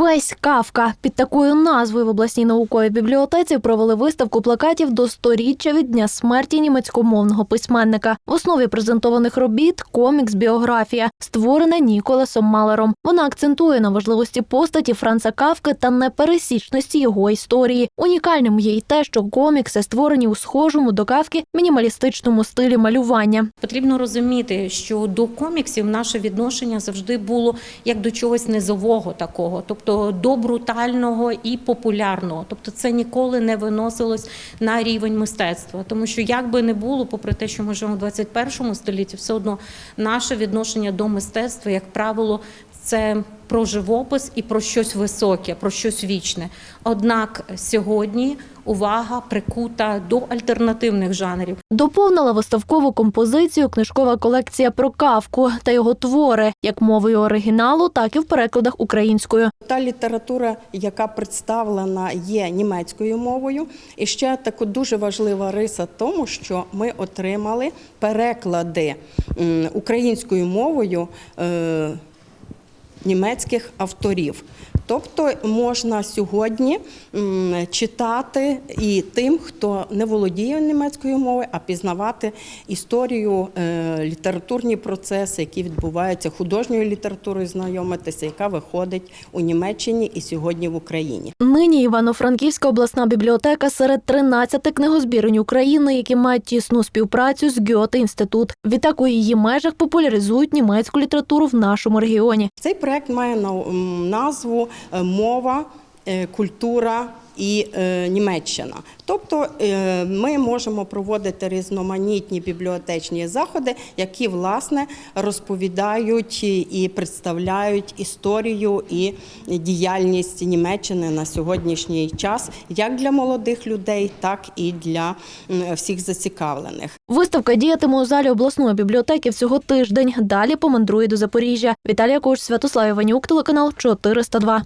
Весь Кавка під такою назвою в обласній науковій бібліотеці провели виставку плакатів до сторіччя від дня смерті німецькомовного письменника. В основі презентованих робіт комікс біографія, створена Ніколасом Малером. Вона акцентує на важливості постаті Франца Кавки та непересічності його історії. Унікальним є й те, що комікси створені у схожому до кавки мінімалістичному стилі малювання. Потрібно розуміти, що до коміксів наше відношення завжди було як до чогось низового такого, тобто до брутального і популярного. Тобто це ніколи не виносилось на рівень мистецтва. Тому що як би не було, попри те, що ми живемо в 21 столітті, все одно наше відношення до мистецтва, як правило, це про живопис і про щось високе, про щось вічне. Однак сьогодні увага прикута до альтернативних жанрів. Доповнила виставкову композицію книжкова колекція про кавку та його твори, як мовою оригіналу, так і в перекладах українською. Та література, яка представлена, є німецькою мовою. І ще така дуже важлива риса тому, що ми отримали переклади українською мовою е, німецьких авторів. Тобто можна сьогодні читати і тим, хто не володіє німецькою мовою, а пізнавати історію, е, літературні процеси, які відбуваються художньою літературою, знайомитися, яка виходить у Німеччині і сьогодні в Україні. Нині Івано-Франківська обласна бібліотека серед 13 книгозбірень України, які мають тісну співпрацю з Гьоте інститут. Відтак у її межах популяризують німецьку літературу в нашому регіоні. Цей проект має на- назву Мова, е, культура і е, Німеччина. Тобто е, ми можемо проводити різноманітні бібліотечні заходи, які власне розповідають і представляють історію і діяльність Німеччини на сьогоднішній час, як для молодих людей, так і для всіх зацікавлених. Виставка діятиме у залі обласної бібліотеки всього тиждень. Далі помандрує до Запоріжжя. Віталія Кош, Святослав Іванюк, телеканал 402.